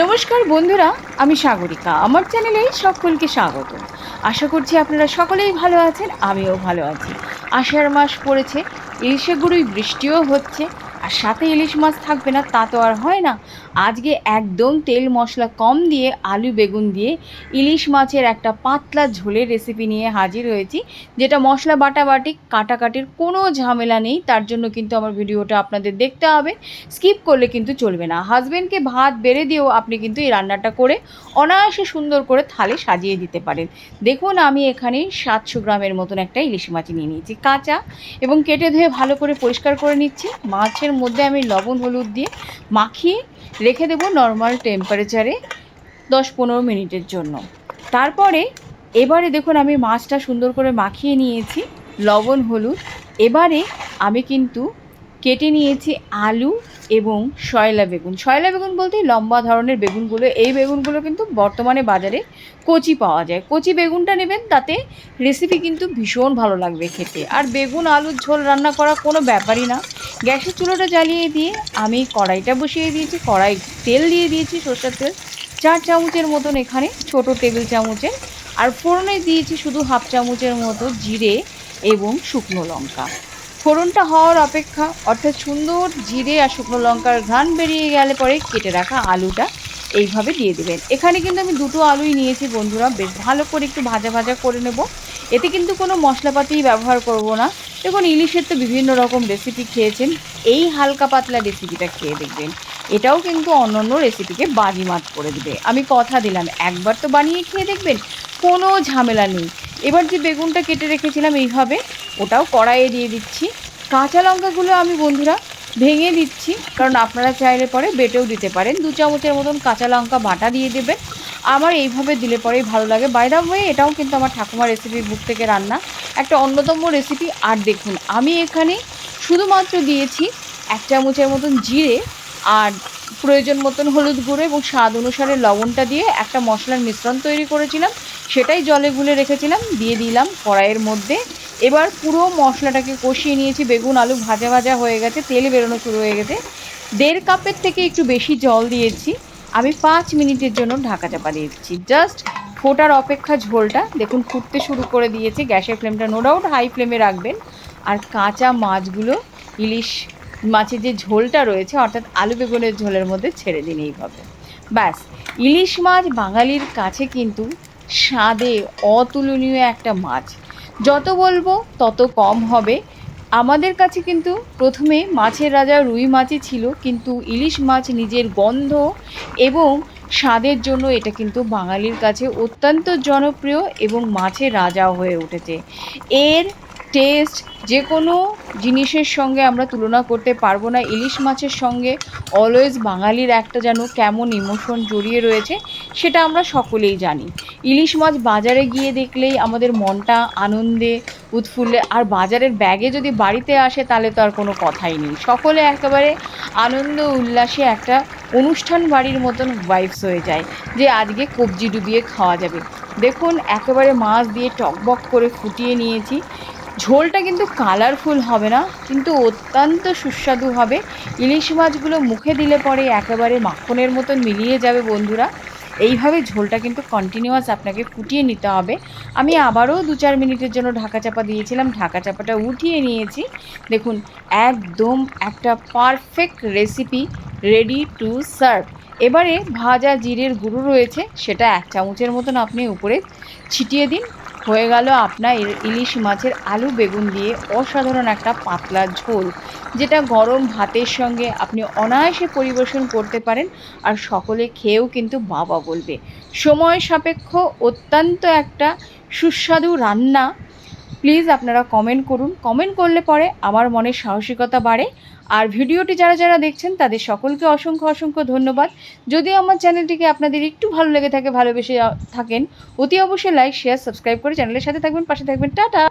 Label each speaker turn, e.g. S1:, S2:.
S1: নমস্কার বন্ধুরা, আমি সাগরিকা। আমার চ্যানেলে সকলকে স্বাগত। আশা করছি আপনারা সকলেই ভালো আছেন, আমিও ভালো আছি। আষাঢ় মাস পড়েছে ইলিশে গুঁড়োই বৃষ্টিও হচ্ছে। আর সাথে ইলিশ মাছ থাকবে না, তা তো আর হয় না। আজকে একদম তেল মশলা কম দিয়ে আলু বেগুন দিয়ে ইলিশ মাছের একটা পাতলা ঝোলের রেসিপি নিয়ে হাজির হয়েছি, যেটা মশলা বাটাবাটি, কাটাকাটির কোনো ঝামেলা নেই। তার জন্য কিন্তু আমার ভিডিওটা আপনাদের দেখতে হবে। স্কিপ করলে কিন্তু চলবে না। হাজবেন্ডকে ভাত বেড়ে দিয়েও আপনি কিন্তু এই রান্নাটা করে অনায়াসে সুন্দর করে থালে সাজিয়ে দিতে পারেন। দেখুন, আমি এখানে সাতশো গ্রামের মতন একটা ইলিশ মাছ নিয়ে নিয়েছি, কাঁচা এবং কেটে ধুয়ে ভালো করে পরিষ্কার করে নিচ্ছি। মাছের মধ্যে আমি লবণ, হলুদ দিয়ে মাখিয়ে রেখে দেবো নর্মাল টেম্পারেচারে দশ পনেরো মিনিটের জন্য। তারপরে এবারে দেখুন আমি মাছটা সুন্দর করে মাখিয়ে নিয়েছি, লবণ, হলুদ। এবারে আমি কিন্তু কেটে নিয়েছি আলু এবং শয়লা বেগুন। শয়লা বেগুন বলতে লম্বা ধরনের বেগুনগুলো, এই বেগুনগুলো কিন্তু বর্তমানে বাজারে কচি পাওয়া যায়। কচি বেগুনটা নেবেন, তাতে রেসিপি কিন্তু ভীষণ ভালো লাগবে খেতে। আর বেগুন, আলুর ঝোল রান্না করা কোনো ব্যাপারই না। গ্যাসের চুলোটা জ্বালিয়ে দিয়ে আমি কড়াইটা বসিয়ে দিয়েছি, কড়াই তেল দিয়ে দিয়েছি, সর্ষের তেল। চার চামচের মতন এখানে ছোট টেবিল চামচের আর ফোড়নে দিয়েছি শুধু হাফ চামচের মতো জিরে এবং শুকনো লঙ্কা। ফোড়নটা হওয়ার অপেক্ষা, অর্থাৎ সুন্দর জিরে আর শুকনো লঙ্কার ঘ্রাণ বেরিয়ে গেলে পরে কেটে রাখা আলুটা এইভাবে দিয়ে দেবেন। এখানে কিন্তু আমি দুটো আলুই নিয়েছি বন্ধুরা, বেশ ভালো করে একটু ভাজা ভাজা করে নেব। এতে কিন্তু কোনো মশলাপাতি ব্যবহার করব না। দেখুন ইলিশের তো বিভিন্ন রকম রেসিপি খেয়েছেন, এই হালকা পাতলা রেসিপিটা খেয়ে দেখবেন। এটাও কিন্তু অন্য অন্য রেসিপিকে বাজিমাত করে দেবে। আমি কথা দিলাম, একবার তো বানিয়ে খেয়ে দেখবেন, কোনো ঝামেলা নেই। এবার যে বেগুনটা কেটে রেখেছিলাম এইভাবে, ওটাও কড়াইয়ে দিয়ে দিচ্ছি। কাঁচা লঙ্কাগুলো আমি বন্ধুরা ভেঙে দিচ্ছি, কারণ আপনারা চাইলে পরে বেটেও দিতে পারেন। দু চামচের মতন কাঁচা লঙ্কা বাটা দিয়ে দেবেন। আমার এইভাবে দিলে পরেই ভালো লাগে। বাইদা হয়ে এটাও কিন্তু আমার ঠাকুমার রেসিপি বুক থেকে রান্না। একটা অন্যতম রেসিপি আর দেখুন, আমি এখানে শুধুমাত্র দিয়েছি এক চামচের মতন জিরে আর প্রয়োজন মতন হলুদ গুঁড়ো এবং স্বাদ অনুসারে লবণটা দিয়ে একটা মশলার মিশ্রণ তৈরি করেছিলাম। সেটাই জলে গুলে রেখেছিলাম, দিয়ে দিলাম কড়াইয়ের মধ্যে। এবার পুরো মশলাটাকে কষিয়ে নিয়েছি, বেগুন, আলু ভাজা ভাজা হয়ে গেছে, তেল বেরোনো শুরু হয়ে গেছে। দেড় কাপের থেকে একটু বেশি জল দিয়েছি, আমি পাঁচ মিনিটের জন্য ঢাকা চাপা দিয়েছি জাস্ট ফোটার অপেক্ষা ঝোলটা দেখুন ফুটতে শুরু করে দিয়েছে, গ্যাসের ফ্লেমটা নো ডাউট হাই ফ্লেমে রাখবেন। আর কাঁচা মাছগুলো, ইলিশ মাছের যে ঝোলটা রয়েছে, অর্থাৎ আলু বেগুনের ঝোলের মধ্যে ছেড়ে দিন এইভাবে ব্যাস, ইলিশ মাছ বাঙালির কাছে কিন্তু স্বাদে অতুলনীয় একটা মাছ। যত বলব তত কম হবে। আমাদের কাছে কিন্তু প্রথমে মাছের রাজা রুই মাছই ছিল, কিন্তু ইলিশ মাছ নিজের গন্ধ এবং স্বাদের জন্য এটা কিন্তু বাঙালির কাছে অত্যন্ত জনপ্রিয় এবং মাছের রাজা হয়ে উঠেছে। এর টেস্ট যে কোনো জিনিসের সঙ্গে আমরা তুলনা করতে পারব না। ইলিশ মাছের সঙ্গে অলওয়েজ বাঙালির একটা যেন কেমন ইমোশন জড়িয়ে রয়েছে, সেটা আমরা সকলেই জানি। ইলিশ মাছ বাজারে গিয়ে দেখলেই আমাদের মনটা আনন্দে, উৎফুল্লে, আর বাজারের ব্যাগে যদি বাড়িতে আসে তাহলে তো আর কোনো কথাই নেই। সকলে একেবারে আনন্দ উল্লাসে একটা অনুষ্ঠান বাড়ির মতন ভাইবস হয়ে যায়, যে আজকে কবজি ডুবিয়ে খাওয়া যাবে। দেখুন, একেবারে মাছ দিয়ে টকবক করে ফুটিয়ে নিয়েছি। ঝোলটা কিন্তু কালারফুল হবে না, কিন্তু অত্যন্ত সুস্বাদু হবে। ইলিশ মাছগুলো মুখে দিলে পরে একেবারে মাখনের মতন মিলিয়ে যাবে বন্ধুরা। এইভাবে ঝোলটা কিন্তু কন্টিনিউয়াস আপনাকে ফুটিয়ে নিতে হবে। আমি আবারও দু চার মিনিটের জন্য ঢাকা চাপা দিয়েছিলাম, ঢাকা চাপাটা উঠিয়ে নিয়েছি। দেখুন, একদম একটা perfect recipe ready to serve এবারে ভাজা জিরের গুঁড়ো রয়েছে, সেটা এক চামচের মতন আপনি উপরে ছিটিয়ে দিন। হয়ে গেল আপনার ইল- ইলিশ মাছের আলু বেগুন দিয়ে অসাধারণ একটা পাতলা ঝোল, যেটা গরম ভাতের সঙ্গে আপনি অনায়াসে পরিবেশন করতে পারেন আর সকলে খেয়েও কিন্তু বাবা বলবে। সময় সাপেক্ষ অত্যন্ত একটা সুস্বাদু রান্না প্লিজ আপনারা কমেন্ট করুন। কমেন্ট করলে পরে আমার মনে সাহসিকতা বাড়ে। আর ভিডিওটি যারা যারা দেখছেন, তাদের সকলকে অসংখ্য অসংখ্য ধন্যবাদ। যদি আমার চ্যানেলটিকে আপনাদের একটু ভালো লেগে থাকে, ভালোবেসে থাকেন, অতি অবশ্যই লাইক শেয়ার সাবস্ক্রাইব করে চ্যানেলের সাথে থাকবেন, পাশে থাকবেন, টাটা!